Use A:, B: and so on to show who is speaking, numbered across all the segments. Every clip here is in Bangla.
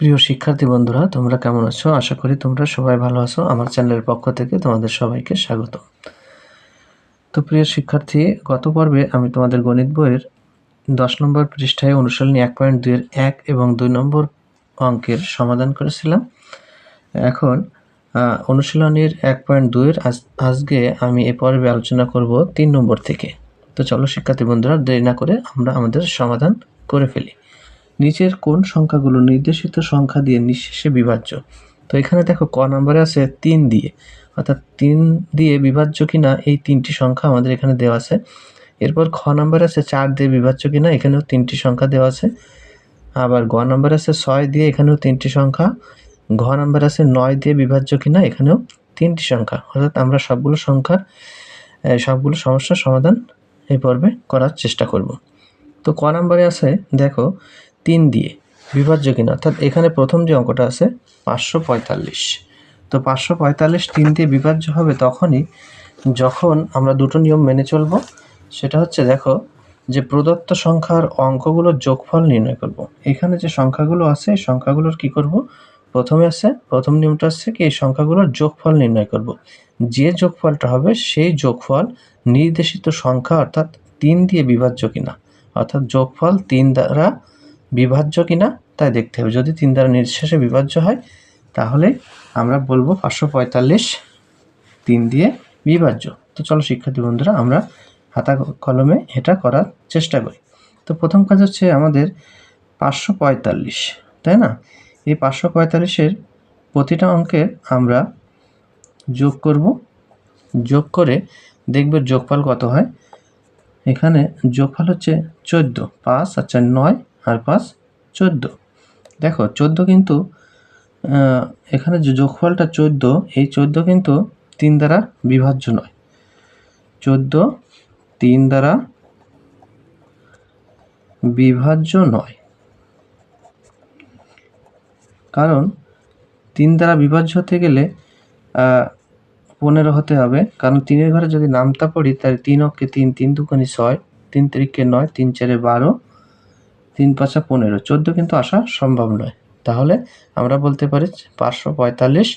A: প্রিয় শিক্ষার্থী বন্ধুরা, তোমরা কেমন আছো? আশা করি তোমরা সবাই ভালো আছো। আমার চ্যানেলের পক্ষ থেকে তোমাদের সবাইকে স্বাগত। তো প্রিয় শিক্ষার্থী, গত পর্বে আমি তোমাদের গণিত বইয়ের দশ নম্বর পৃষ্ঠায় অনুশীলনী এক পয়েন্ট দুইয়ের এক এবং দুই নম্বর অঙ্কের সমাধান করেছিলাম। এখন অনুশীলনীর এক পয়েন্ট দুইয়ের আজ, আজকে আমি এ পর্বে আলোচনা করব তিন নম্বর থেকে। তো চলো শিক্ষার্থী বন্ধুরা, দেরি না করে আমরা আমাদের সমাধান করে ফেলি। নিচের কোন সংখ্যাগুলো নির্দেশিত সংখ্যা দিয়ে নিঃশেষে বিভাজ্য? তো এখানে দেখো ক নম্বরে আছে তিন দিয়ে। অর্থাৎ তিন দিয়ে বিভাজ্য কিনা, এই তিনটি সংখ্যা আমাদের এখানে দেওয়া আছে। এরপর খ নম্বরে আছে চার দিয়ে বিভাজ্য কিনা, এখানেও তিনটি সংখ্যা দেওয়া আছে। আবার গ নম্বর আছে ছয় দিয়ে, এখানেও তিনটি সংখ্যা। ঘ নম্বর আছে নয় দিয়ে বিভাজ্য কিনা, এখানেও তিনটি সংখ্যা। অর্থাৎ আমরা সবগুলো সংখ্যার সবগুলো সমস্যার সমাধান এই পর্বে করার চেষ্টা করব। তো ক নম্বরে আছে, দেখো তিন দিয়ে বিভাজ্য কিনা? অর্থাৎ এখানে প্রথম যে অঙ্কটা আছে, পাঁচশো পঁয়তাল্লিশ। তো পাঁচশো পঁয়তাল্লিশ তিন দিয়ে বিভাজ্য হবে তখনই যখন আমরা দুটো নিয়ম মেনে চলব। সেটা হচ্ছে, দেখো, যে প্রদত্ত সংখ্যার অঙ্কগুলোর যোগফল নির্ণয় করব। এখানে যে সংখ্যাগুলো আছে, এই সংখ্যাগুলোর কি করব? প্রথমে আছে, প্রথম নিয়মটা হচ্ছে কি, এই সংখ্যাগুলোর যোগফল নির্ণয় করব। যে যোগফলটা হবে, সেই যোগফল নির্দেশিত সংখ্যা, অর্থাৎ তিন দিয়ে বিভাজ্য কিনা? অর্থাৎ যোগফল তিন দ্বারা বিভাজ্য কিনা, তাই দেখতে হবে। যদি তিন দ্বারা নির্শেষে বিভাজ্য হয়, তাহলে আমরা বলব পাঁচশো পঁয়তাল্লিশ তিন দিয়ে বিভাজ্য। তো চলো শিক্ষার্থী বন্ধুরা, আমরা হাতা কলমে এটা করার চেষ্টা করি। তো প্রথম কাজ হচ্ছে আমাদের পাঁচশো পঁয়তাল্লিশ, তাই না? এই পাঁচশো পঁয়তাল্লিশের প্রতিটা অঙ্কে আমরা যোগ করব। যোগ করে দেখবে যোগফল কত হয়। এখানে যোগফল হচ্ছে চোদ্দ, পাঁচ আর চার নয়। আর পাঁচ, চোদ্দ। দেখো, চোদ্দ কিন্তু এখানে যে যোগফলটা চোদ্দ, এই চোদ্দ কিন্তু তিন দ্বারা বিভাজ্য নয়। চোদ্দ তিন দ্বারা বিভাজ্য নয়। কারণ তিন দ্বারা বিভাজ্য হতে গেলে পনেরো হতে হবে। কারণ তিনের ঘরে যদি নামতা পড়ি, তাহলে তিন অক্ষে তিন তিন দুখানি ছয়, তিন তিরিখে নয়, তিন চারে বারো তিন পাঁচা পনেরো, চোদ্দ কিন্তু আসা সম্ভব নয়। তাহলে আমরা বলতে পারি পাঁচশো পঁয়তাল্লিশ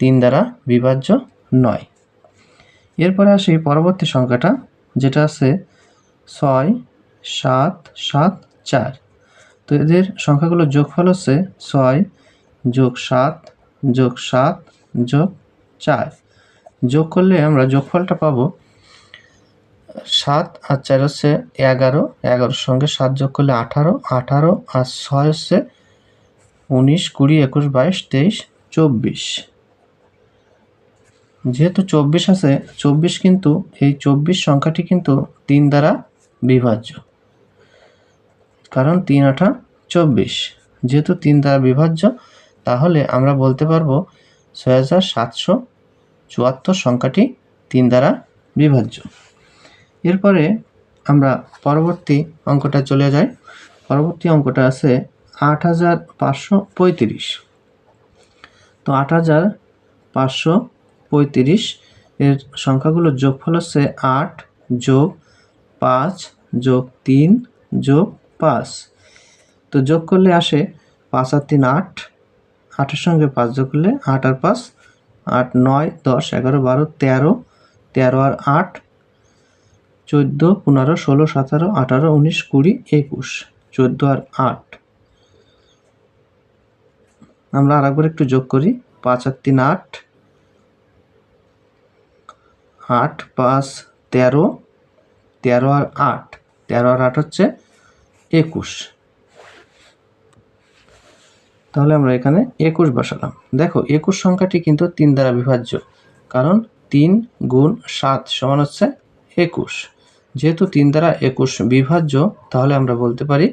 A: তিন দ্বারা বিভাজ্য নয়। এরপরে আসি পরবর্তী সংখ্যাটা, যেটা আছে ছয়, সাত সাত, চার। তো এদের সংখ্যাগুলোর যোগফল হচ্ছে ছয় যোগ সাত যোগ সাত যোগ চার। যোগ করলে আমরা যোগফলটা পাবো সাত আর চার হচ্ছে এগারো। এগারোর সঙ্গে সাত যোগ করলে আঠারো। আঠারো আর ছয় হচ্ছে উনিশ, কুড়ি, একুশ, বাইশ, তেইশ, চব্বিশ। যেহেতু চব্বিশ আছে, চব্বিশ কিন্তু এই চব্বিশ সংখ্যাটি কিন্তু তিন দ্বারা বিভাজ্য। কারণ তিন, আঠা, চব্বিশ। যেহেতু তিন দ্বারা বিভাজ্য, তাহলে আমরা বলতে পারব ছয় হাজার সাতশো চুয়াত্তর সংখ্যাটি তিন দ্বারা বিভাজ্য। এরপরে আমরা পরবর্তী অঙ্কটা চলে যাই। পরবর্তী অঙ্কটা আছে আট হাজার পাঁচশো পঁয়ত্রিশ। তো আট হাজার পাঁচশো পঁয়ত্রিশ এর সংখ্যাগুলোর যোগফল হচ্ছে আট যোগ পাঁচ যোগ তিন যোগ পাঁচ। তো যোগ করলে আসে পাঁচ আর তিন আট। আটের সঙ্গে পাঁচ যোগ করলে আট আর পাঁচ। আট, নয়, দশ, এগারো, বারো, তেরো। তেরো আর আট চোদ্দ, পনেরো, ষোলো, সতেরো, আঠারো, উনিশ, কুড়ি, একুশ। চোদ্দ আর আট। আমরা আর একবার একটু যোগ করি। পাঁচ আর তিন আট। আট, পাঁচ, তেরো। তেরো আর আট। তেরো আর আট হচ্ছে একুশ। তাহলে আমরা এখানে একুশ বসালাম। দেখো, একুশ সংখ্যাটি কিন্তু তিন দ্বারা বিভাজ্য। কারণ তিন গুণ সাত সমান হচ্ছে একুশ। যেহেতু তিন দ্বারা একুশ বিভাজ্য, তাহলে আমরা বলতে পারি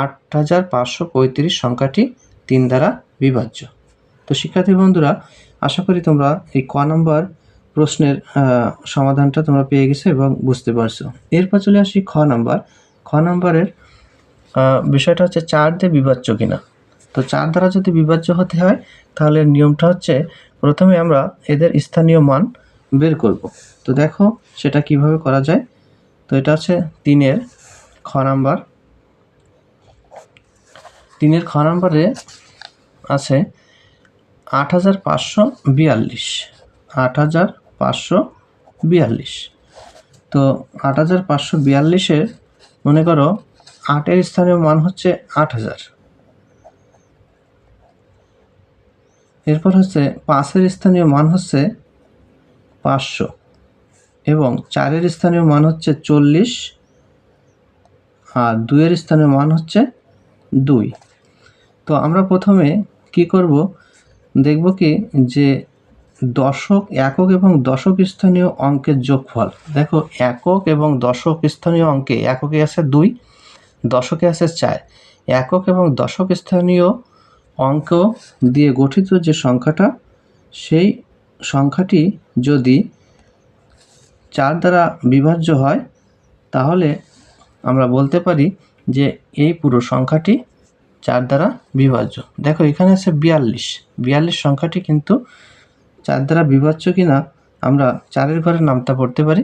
A: আট হাজার পাঁচশো পঁয়ত্রিশ সংখ্যাটি তিন দ্বারা বিভাজ্য। তো শিক্ষার্থী বন্ধুরা, আশা করি তোমরা এই ক নম্বর প্রশ্নের সমাধানটা তোমরা পেয়ে গেছো এবং বুঝতে পারছ। এরপর চলে আসি খ নাম্বার। খ নাম্বারের বিষয়টা হচ্ছে চার দিয়ে বিভাজ্য কিনা। তো চার দ্বারা যদি বিভাজ্য হতে হয়, তাহলে নিয়মটা হচ্ছে প্রথমে আমরা এদের স্থানীয় মান বের করব। তো দেখো সেটা কীভাবে করা যায়। তো এটা হচ্ছে তিনের খ নাম্বার। তিনের খ নম্বরে আছে আট হাজার পাঁচশো বিয়াল্লিশ। আট হাজার পাঁচশো বিয়াল্লিশ। তো আট হাজার পাঁচশো বিয়াল্লিশের মনে করো আটের স্থানীয় মান হচ্ছে আট হাজার। এরপর হচ্ছে পাঁচের স্থানীয় মান হচ্ছে পাঁচশো। এবং চারের স্থানীয় মান হচ্ছে চল্লিশ আর দুইয়ের স্থানীয় মান হচ্ছে দুই। তো আমরা প্রথমে কি করব? দেখব কি যে দশক, একক এবং দশক স্থানীয় অঙ্কের যোগফল। দেখো, একক এবং দশক স্থানীয় অঙ্কে, এককে আছে দুই, দশকে আছে চার। একক এবং দশক স্থানীয় অঙ্ক দিয়ে গঠিত যে সংখ্যাটা, সেই সংখ্যাটি যদি চার দ্বারা বিভাজ্য হয়, তাহলে আমরা বলতে পারি যে এই পুরো সংখ্যাটি চার দ্বারা বিভাজ্য। দেখো, এখানে আছে বিয়াল্লিশ। বিয়াল্লিশ সংখ্যাটি কিন্তু চার দ্বারা বিভাজ্য কিনা আমরা চারের ঘরে নামতা পড়তে পারি।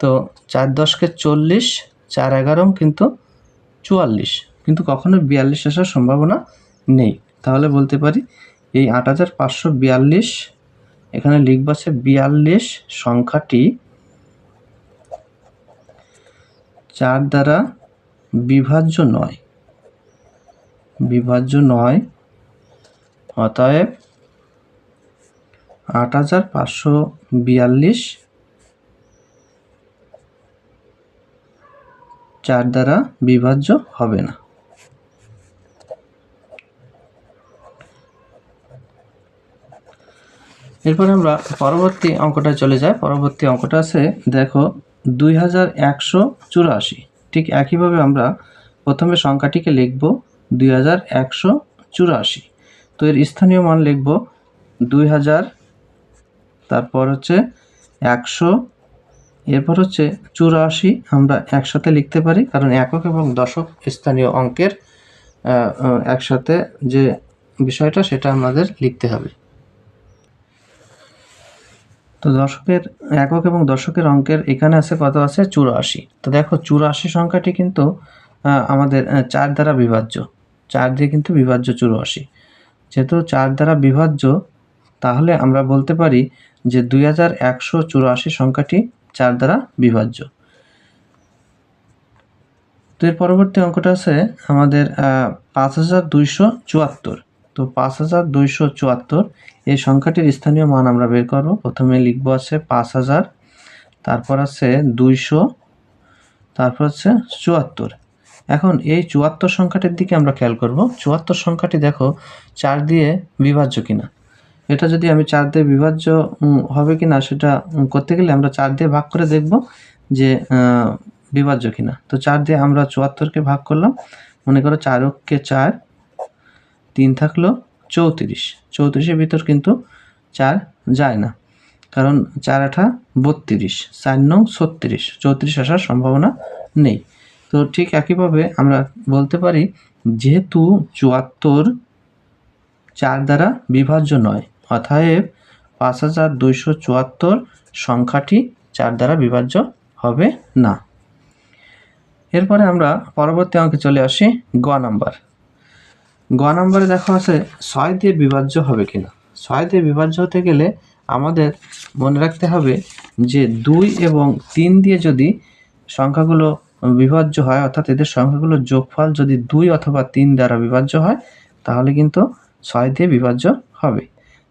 A: তো চার দশকে চল্লিশ, চার এগারো কিন্তু চুয়াল্লিশ। কিন্তু কখনো বিয়াল্লিশ আসার সম্ভাবনা নেই। তাহলে বলতে পারি এই আট হাজার পাঁচশো বিয়াল্লিশ এখানে লিখব আছে বিয়াল্লিশ সংখ্যাটি চার দ্বারা বিভাজ্য নয়। বিভাজ্য নয়। অতএব আট হাজার পাঁচশো বিয়াল্লিশ চার দ্বারা বিভাজ্য হবে না। এরপর আমরা পরবর্তী অঙ্কটা চলে যাই। পরবর্তী অঙ্কটা আছে, দেখো, দুই হাজার একশো চুরাশি। ঠিক একইভাবে আমরা প্রথমে সংখ্যাটিকে লিখব দুই হাজার একশো চুরাশি। তো এর স্থানীয় মান লিখব দুই হাজার, তারপর হচ্ছে একশো, এরপর হচ্ছে চুরাশি আমরা একসাথে লিখতে পারি, কারণ একক এবং দশক স্থানীয় অঙ্কের একসাথে যে বিষয়টা সেটা আমাদের লিখতে হবে। তো দশকের একক এবং দশকের অঙ্কের এখানে আছে কত আছে? চুরাশি। তো দেখো, চুরাশি সংখ্যাটি কিন্তু আমাদের চার দ্বারা বিভাজ্য। চার দিয়ে কিন্তু বিভাজ্য চুরাশি। যেহেতু চার দ্বারা বিভাজ্য, তাহলে আমরা বলতে পারি যে দুই হাজার একশো চুরাশি সংখ্যাটি চার দ্বারা বিভাজ্য। তো এর পরবর্তী অঙ্কটা আছে আমাদের পাঁচ হাজার দুইশো চুয়াত্তর। তো পাঁচ হাজার দুইশো চুয়াত্তর। এই সংখ্যাটির স্থানীয় মান আমরা বের করব। প্রথমে লিখব আছে পাঁচ হাজার, তারপর আছে দুইশো, তারপর হচ্ছে চুয়াত্তর। এখন এই চুয়াত্তর সংখ্যাটির দিকে আমরা খেয়াল করব। চুয়াত্তর সংখ্যাটি দেখো চার দিয়ে বিভাজ্য কিনা। এটা যদি আমি চার দিয়ে বিভাজ্য হবে কি না সেটা করতে গেলে আমরা চার দিয়ে ভাগ করে দেখব যে বিভাজ্য কিনা। তো চার দিয়ে আমরা চুয়াত্তরকে ভাগ করলাম। মনে করো চারককে চার তিন থাকল চৌত্রিশ। চৌত্রিশের ভিতর কিন্তু চার যায় না। কারণ চার আঠা বত্রিশ, চার নং ছত্রিশ। চৌত্রিশ আসার সম্ভাবনা নেই। তো ঠিক একইভাবে আমরা বলতে পারি, যেহেতু চুয়াত্তর চার দ্বারা বিভাজ্য নয়, অতএব পাঁচ হাজার দুইশো চুয়াত্তর সংখ্যাটি চার দ্বারা বিভাজ্য হবে না। এরপরে আমরা পরবর্তী অঙ্কে চলে আসি গ নাম্বার। গ নাম্বারে দেখা আছে ছয় দিয়ে বিভাজ্য হবে কিনা? ছয় দিয়ে বিভাজ্য হতে গেলে আমাদের মনে রাখতে হবে যে দুই এবং তিন দিয়ে যদি সংখ্যাগুলো বিভাজ্য হয়, অর্থাৎ এদের সংখ্যাগুলোর যোগফল যদি দুই অথবা তিন দ্বারা বিভাজ্য হয়, তাহলে কিন্তু ছয় দিয়ে বিভাজ্য হবে।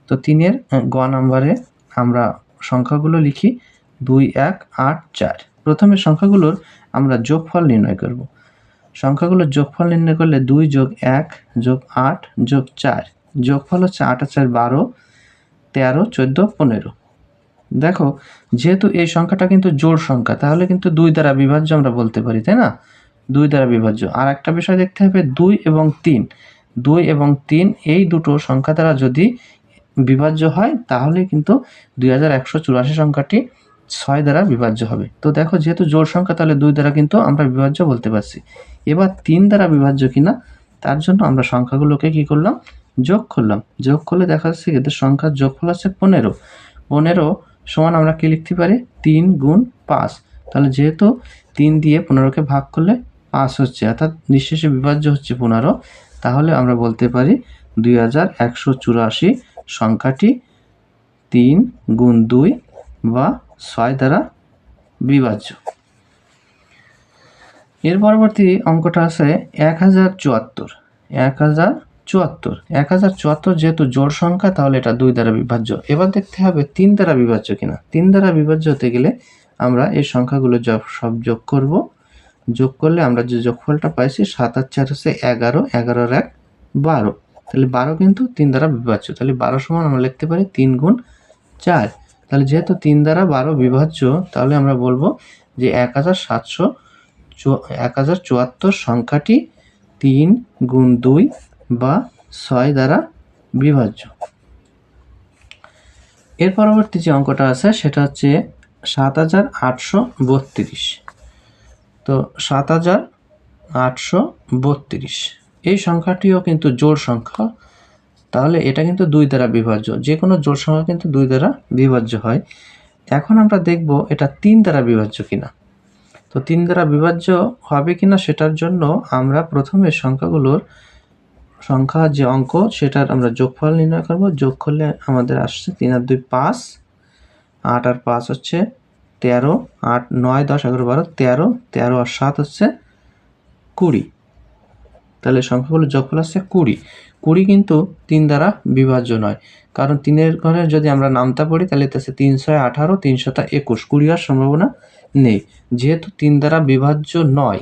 A: তো তিনের গ নাম্বারে আমরা সংখ্যাগুলো লিখি, দুই, এক, আট, চার। প্রথমে সংখ্যাগুলোর আমরা যোগফল নির্ণয় করব। সংখ্যাগুলোর যোগফল নির্ণয় করলে দুই যোগ এক যোগ আট যোগ চার। যোগফল হচ্ছে আট চার বারো, তেরো, চোদ্দ, পনেরো। দেখো, যেহেতু এই সংখ্যাটা কিন্তু জোড় সংখ্যা, তাহলে কিন্তু দুই দ্বারা বিভাজ্য আমরা বলতে পারি, তাই না? দুই দ্বারা বিভাজ্য। আর একটা বিষয় দেখতে হবে, দুই এবং তিন। দুই এবং তিন, এই দুটো সংখ্যা দ্বারা যদি বিভাজ্য হয়, তাহলে কিন্তু দুই হাজার একশো চুরাশি সংখ্যাটি ছয় দ্বারা বিভাজ্য হবে। তো দেখো, যেহেতু জোড় সংখ্যা, তাহলে দুই দ্বারা কিন্তু আমরা বিভাজ্য বলতে পারছি। এবার তিন দ্বারা বিভাজ্য কিনা, তার জন্য আমরা সংখ্যাগুলোকে কি করলাম? যোগ করলাম। যোগ করলে দেখা যাচ্ছে এদের সংখ্যার যোগফল আছে পনেরো। পনেরো সমান আমরা কি লিখতে পারি? তিন গুণ পাঁচ। তাহলে যেহেতু তিন দিয়ে পনেরোকে ভাগ করলে পাঁচ হচ্ছে, অর্থাৎ নিঃশেষে বিভাজ্য হচ্ছে পনেরো, তাহলে আমরা বলতে পারি দুই হাজার একশো চুরাশি সংখ্যাটি তিন গুণ দুই বা ছয় দ্বারা বিভাজ্য। এর পরবর্তী অঙ্কটা আছে এক হাজার চুয়াত্তর। এক হাজার চুয়াত্তর। এক হাজার চুয়াত্তর যেহেতু জোড় সংখ্যা, তাহলে এটা দুই দ্বারা বিভাজ্য। এবার দেখতে হবে তিন দ্বারা বিভাজ্য কিনা। তিন দ্বারা বিভাজ্য হতে গেলে আমরা এই সংখ্যাগুলো সব যোগ করব, যোগ করলে আমরা যে যোগফলটা পাইছি, সাত আর চার হচ্ছে এগারো এগারোর এক, বারো। তাহলে বারো কিন্তু তিন দ্বারা বিভাজ্য। তাহলে বারো সমান আমরা লিখতে পারি তিন গুণ চার। তাহলে যেহেতু তিন দ্বারা বারো বিভাজ্য, তাহলে আমরা বলব যে এক হাজার সাতশো এক হাজার চুয়াত্তর সংখ্যাটি তিন গুণ দুই বা ছয় দ্বারা বিভাজ্য। এর পরবর্তী যে অঙ্কটা আছে, সেটা হচ্ছে সাত হাজার আটশো বত্রিশ। তো সাত হাজার আটশো বত্রিশ। এই সংখ্যাটিও কিন্তু জোড় সংখ্যা। তাহলে এটা কিন্তু দুই দ্বারা বিভাজ্য। যে কোনো জোড় সংখ্যা কিন্তু দুই দ্বারা বিভাজ্য হয়। এখন আমরা দেখব এটা তিন দ্বারা বিভাজ্য কিনা। তো তিন দ্বারা বিভাজ্য হবে কিনা সেটার জন্য আমরা প্রথমে সংখ্যাগুলোর সংখ্যা যে অঙ্ক, সেটার আমরা যোগফল নির্ণয় করব। যোগ করলে আমাদের আসছে তিন আর দুই পাঁচ, আট আর পাঁচ হচ্ছে তেরো, আট, নয়, দশ, এগারো, বারো, তেরো তেরো আর সাত হচ্ছে কুড়ি। তাহলে সংখ্যাগুলো যোগফল আসছে কুড়ি। কুড়ি কিন্তু তিন দ্বারা বিভাজ্য নয়। কারণ তিনের ঘরে যদি আমরা নামতা পড়ি, তাহলে তাছে তিনশো আঠারো তিনশোটা একুশ। কুড়ি হওয়ার সম্ভাবনা নেই। যেহেতু তিন দ্বারা বিভাজ্য নয়।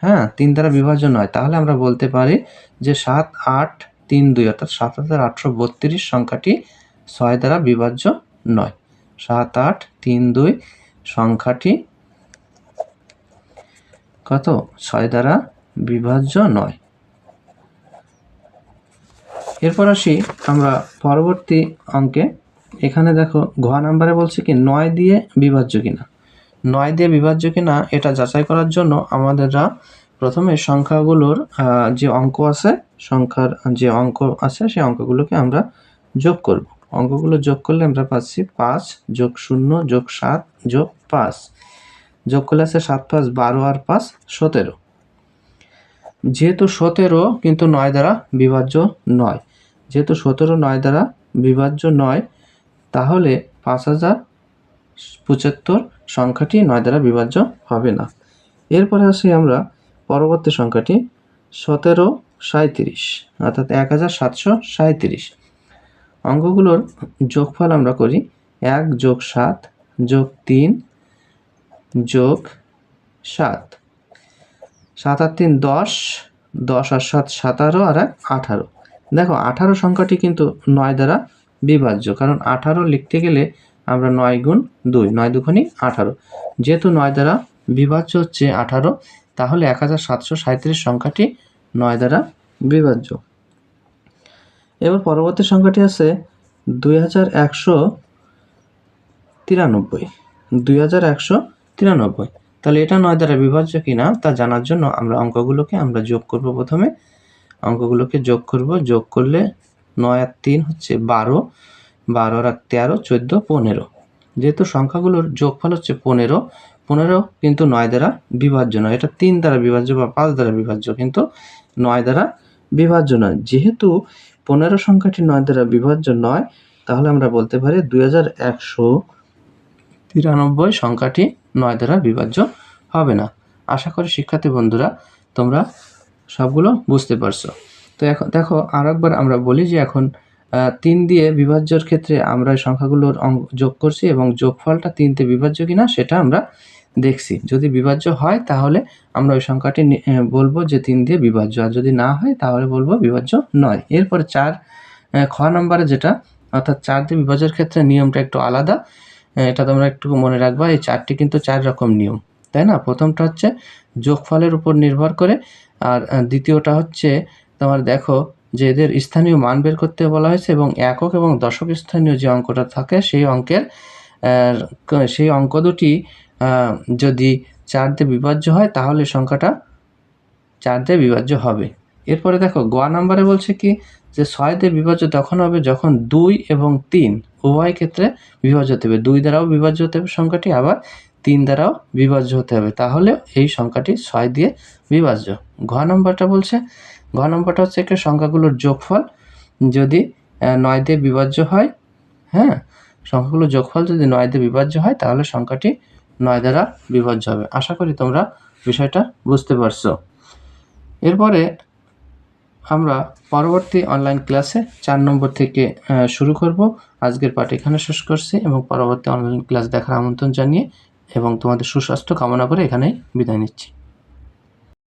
A: হ্যাঁ তিন দ্বারা বিভাজ্য নয়। তাহলে আমরা বলতে পারি যে সাত, আট, তিন, দুই, অর্থাৎ সাত হাজার আটশো বত্রিশ সংখ্যাটি ছয় দ্বারা বিভাজ্য নয়। সাত, আট, তিন, দুই সংখ্যাটি কত? ছয় দ্বারা বিভাজ্য নয়। এরপর আসি আমরা পরবর্তী অঙ্কে। এখানে দেখো, ঘ নাম্বারে বলছে কি, নয় দিয়ে বিভাজ্য কিনা। নয় দিয়ে বিভাজ্য কিনা এটা যাচাই করার জন্য আমাদেররা প্রথমে সংখ্যাগুলোর যে অঙ্ক আছে, সংখ্যার যে অঙ্ক আছে সেই অঙ্কগুলোকে আমরা যোগ করব। অঙ্কগুলো যোগ করলে আমরা পাচ্ছি পাঁচ যোগ শূন্য যোগ সাত যোগ পাঁচ। যোগ করলে আছে সাত পাঁচ, বারো আর পাঁচ সতেরো। যেহেতু সতেরো কিন্তু নয় দ্বারা বিভাজ্য নয়। যেহেতু সতেরো নয় দ্বারা বিভাজ্য নয়, তাহলে পাঁচ হাজার পঁচাত্তর সংখ্যাটি নয় দ্বারা বিভাজ্য হবে না। এরপরে আসি আমরা পরবর্তী সংখ্যাটি, সতেরো সাঁত্রিশ অর্থাৎ এক হাজার সাতশো সাঁত্রিশ অঙ্কগুলোর যোগফল আমরা করি এক যোগ সাত যোগ তিন যোগ সাত। সাত আর তিন দশ দশ আর সাত সাতারো আর এক আঠারো। দেখো, আঠারো সংখ্যাটি কিন্তু নয় দ্বারা বিভাজ্য, কারণ আঠারো লিখতে গেলে আমরা নয় গুণ দুই, নয় দুগুণই আঠারো। যেহেতু নয় দ্বারা বিভাজ্য হচ্ছে আঠারো, তাহলে এক হাজার সাতশো সাঁত্রিশ সংখ্যাটি নয় দ্বারা বিভাজ্য। এবার পরবর্তী সংখ্যাটি আছে দুই হাজার একশো তিরানব্বই। দুই হাজার একশো তিরানব্বই। তাহলে এটা নয় দ্বারা বিভাজ্য কিনা তা জানার জন্য আমরা অঙ্কগুলোকে আমরা যোগ করব প্রথমে। অঙ্কগুলোকে যোগ করব, যোগ করলে নয় আর তিন হচ্ছে বারো। বারো আর তেরো, চোদ্দ, পনেরো। যেহেতু সংখ্যাগুলোর যোগফল হচ্ছে পনেরো পনেরো কিন্তু নয় দ্বারা বিভাজ্য নয়। এটা তিন দ্বারা বিভাজ্য বা পাঁচ দ্বারা বিভাজ্য কিন্তু নয় দ্বারা বিভাজ্য নয়। যেহেতু পনেরো সংখ্যাটি নয় দ্বারা বিভাজ্য নয়, তাহলে আমরা বলতে পারি দুই হাজার একশো তিরানব্বই সংখ্যাটি নয় দ্বারা বিভাজ্য হবে না। আশা করি শিক্ষার্থী বন্ধুরা, তোমরা সবগুলো বুঝতে পারছ। তো এখন দেখো আর একবার আমরা বলি যে এখন তিন দিয়ে বিভাজ্যর ক্ষেত্রে আমরা সংখ্যাগুলোর যোগ করছি এবং যোগফলটা তিনতে বিভাজ্য কিনা সেটা আমরা দেখছি। যদি বিভাজ্য হয় তাহলে আমরা ওই সংখ্যাটি বলব যে তিন দিয়ে বিভাজ্য। আর যদি না হয় তাহলে বলব বিভাজ্য নয়। এরপরে চার খ নম্বরে যেটা, অর্থাৎ চার দিয়ে বিভাজ্যের ক্ষেত্রে নিয়মটা একটু আলাদা। এটা তোমরা একটু মনে রাখবা, এই চারটি কিন্তু চার রকম নিয়ম, তাই না? প্রথমটা হচ্ছে যোগফলের উপর নির্ভর করে, আর দ্বিতীয়টা হচ্ছে তোমার দেখো যে এদের স্থানীয় মান বের করতে বলা হয়েছে এবং একক এবং দশক স্থানীয় যে অঙ্কটা থাকে সেই অঙ্কের সেই অঙ্ক দুটি যদি চার দিয়ে বিভাজ্য হয় তাহলে সংখ্যাটা চার দিয়ে বিভাজ্য হবে। এরপরে দেখো গোয়া নাম্বারে বলছে কি যে ছয় দিয়ে বিভাজ্য তখন হবে যখন দুই এবং তিন উভয় ক্ষেত্রে বিভাজ্য হতে হবে। দুই দ্বারাও বিভাজ্য হতে হবে সংখ্যাটি, আবার তিন দ্বারাও বিভাজ্য হতে হবে। তাহলে এই সংখ্যাটি ছয় দিয়ে বিভাজ্য। ঘ নম্বরটা বলছে, ঘ নম্বরটা হচ্ছে একটা সংখ্যাগুলোর যোগফল। যদি নয় দিয়ে বিভাজ্য হয় হ্যাঁ সংখ্যাগুলোর যোগফল যদি নয় দিয়ে বিভাজ্য হয়, তাহলে সংখ্যাটি নয় দ্বারা বিভাজ্য হবে। আশা করি তোমরা বিষয়টা বুঝতে পারছ। এরপরে আমরা পরবর্তী অনলাইন ক্লাসে চার নম্বর থেকে শুরু করব। আজকের পাঠ এখানে শেষ করছি এবং পরবর্তী অনলাইন ক্লাস দেখার আমন্ত্রণ জানিয়ে এবং তোমাদের সুস্বাস্থ্য কামনা করে এখানেই বিদায় নিচ্ছি।